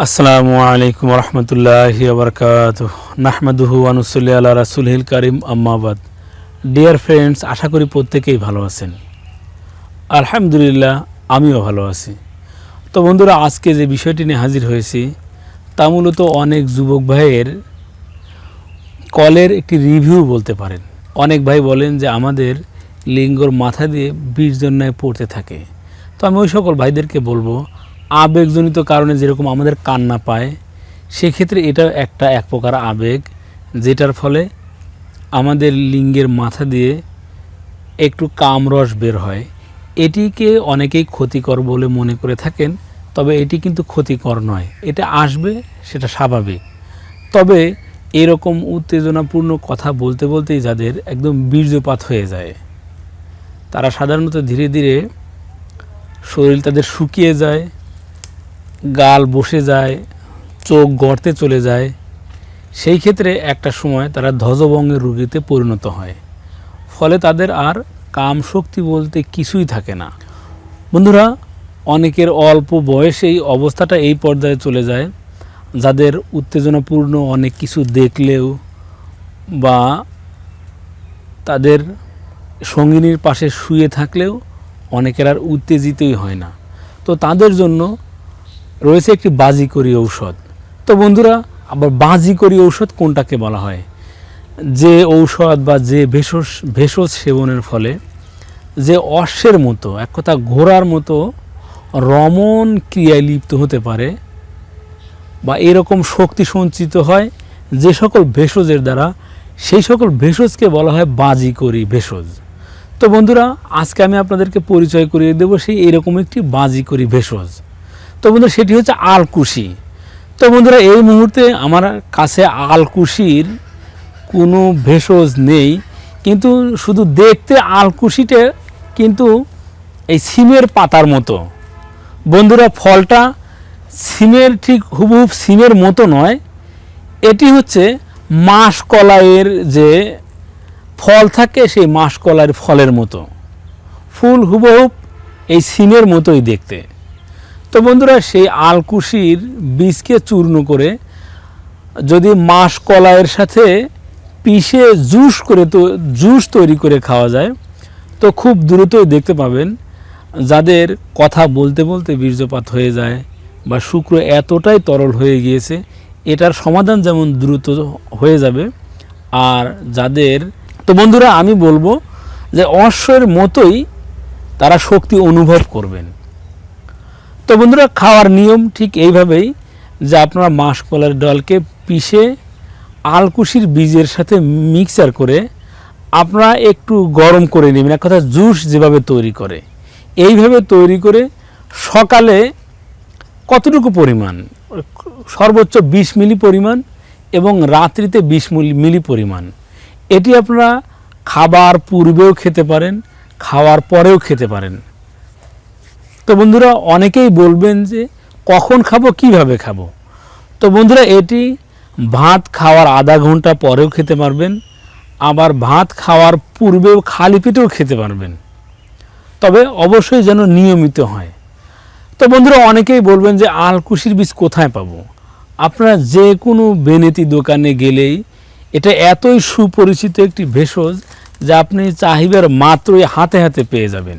আসসালামু আলাইকুম রহমতুল্লাহ বরকাত নাহমাদুহু আনুসুল্লি রাসুলহিল করিম আম্মাবাদ ডিয়ার ফ্রেন্ডস আশা করি প্রত্যেকেই ভালো আছেন। আলহামদুলিল্লাহ, আমিও ভালো আছি। তো বন্ধুরা, আজকে যে বিষয়টি নিয়ে হাজির হয়েছি, তা মূলত অনেক যুবক ভাইয়ের কলের একটি রিভিউ বলতে পারেন। অনেক ভাই বলেন যে আমাদের লিঙ্গর মাথা দিয়ে বীর্যন্যায় পড়তে থাকে। তো আমি ওই সকল ভাইদেরকে বলব আবেগজনিত কারণে যেরকম আমাদের কান্না পায়, সেক্ষেত্রে এটা একটা এক প্রকার আবেগ, যেটার ফলে আমাদের লিঙ্গের মাথা দিয়ে একটু কামরস বের হয়। এটিকে অনেকেই ক্ষতিকর বলে মনে করে থাকেন, তবে এটি কিন্তু ক্ষতিকর নয়। এটা আসবে, সেটা স্বাভাবিক। তবে এরকম উত্তেজনাপূর্ণ কথা বলতে বলতেই যাদের একদম বীর্যপাত হয়ে যায়, তারা সাধারণত ধীরে ধীরে শরীর তাদের শুকিয়ে যায় গাল বসে যায়, চোখ গর্তে চলে যায়। সেই ক্ষেত্রে একটা সময় তারা ধ্বজভঙ্গের রুগীতে পরিণত হয়। ফলে তাদের আর কাম শক্তি বলতে কিছুই থাকে না। বন্ধুরা, অনেকের অল্প বয়সেই অবস্থাটা এই পর্যায়ে চলে যায়। যাদের উত্তেজনাপূর্ণ অনেক কিছু দেখলেও বা তাদের সঙ্গিনীর পাশে শুয়ে থাকলেও অনেকের আর উত্তেজিতই হয় না। তো তাদের জন্য রয়েছে একটি বাজি বাজিকরি ঔষধ। তো বন্ধুরা, আবার বাজিকরি ঔষধ কোনটাকে বলা হয়? যে ঔষধ বা যে ভেষজ ভেষজ সেবনের ফলে যে অশ্বের মতো, এক কথা ঘোড়ার মতো রমন ক্রিয়ায় লিপ্ত হতে পারে বা এরকম শক্তি সঞ্চিত হয় যে সকল ভেষজের দ্বারা, সেই সকল ভেষজকে বলা হয় বাজিকরি ভেষজ। তো বন্ধুরা, আজকে আমি আপনাদেরকে পরিচয় করিয়ে দেবো সেই এরকম একটি বাজি করি ভেষজ। তো বন্ধুরা, সেটি হচ্ছে আলকুশি। তো বন্ধুরা, এই মুহূর্তে আমার কাছে আলকুশির কোনো ভেষজ নেই, কিন্তু শুধু দেখতে আলকুশিটা, কিন্তু এই সিমের পাতার মতো। বন্ধুরা, ফলটা সিমের ঠিক হুবহুব সিমের মতো নয়, এটি হচ্ছে মাসকলাইয়ের যে ফল থাকে, সেই মাসকলাইয়ের ফলের মতো। ফুল হুবহুব এই সিমের মতোই দেখতে। তো বন্ধুরা, সেই আলকুশির বীজকে চূর্ণ করে যদি মাস কলাইয়ের সাথে পিষে জুস করে তো, জুস তৈরি করে খাওয়া যায়, তো খুব দ্রুতই দেখতে পাবেন যাদের কথা বলতে বলতে বীর্যপাত হয়ে যায় বা শুক্র এতটাই তরল হয়ে গিয়েছে, এটার সমাধান যেমন দ্রুত হয়ে যাবে। আর যাদের, তো বন্ধুরা, আমি বলব যে অশ্বের মতোই তারা শক্তি অনুভব করবেন। তো বন্ধুরা, খাওয়ার নিয়ম ঠিক এইভাবেই যে আপনারা মাসকলার ডালকে পিষে আলকুশির বীজের সাথে মিক্সার করে আপনারা একটু গরম করে নেবেন। এক কথা, জুস যেভাবে তৈরি করে। এইভাবে তৈরি করে সকালে কতটুকু পরিমাণ? সর্বোচ্চ বিশ মিলি পরিমাণ এবং রাত্রিতে বিশ মিলি পরিমাণ। এটি আপনারা খাবার পূর্বেও খেতে পারেন, খাওয়ার পরেও খেতে পারেন। তো বন্ধুরা, অনেকেই বলবেন যে কখন খাব, কীভাবে খাব? তো বন্ধুরা, এটি ভাত খাওয়ার আধা ঘণ্টা পরেও খেতে পারবেন, আবার ভাত খাওয়ার পূর্বেও খালি পেটেও খেতে পারবেন। তবে অবশ্যই যেন নিয়মিত হয়। তো বন্ধুরা, অনেকেই বলবেন যে আলকুশির বীজ কোথায় পাবো? আপনারা যে কোনো বেনেতি দোকানে গেলেই এটা এতই সুপরিচিত একটি ভেষজ যা আপনি চাহিবার মাত্রই হাতে হাতে পেয়ে যাবেন।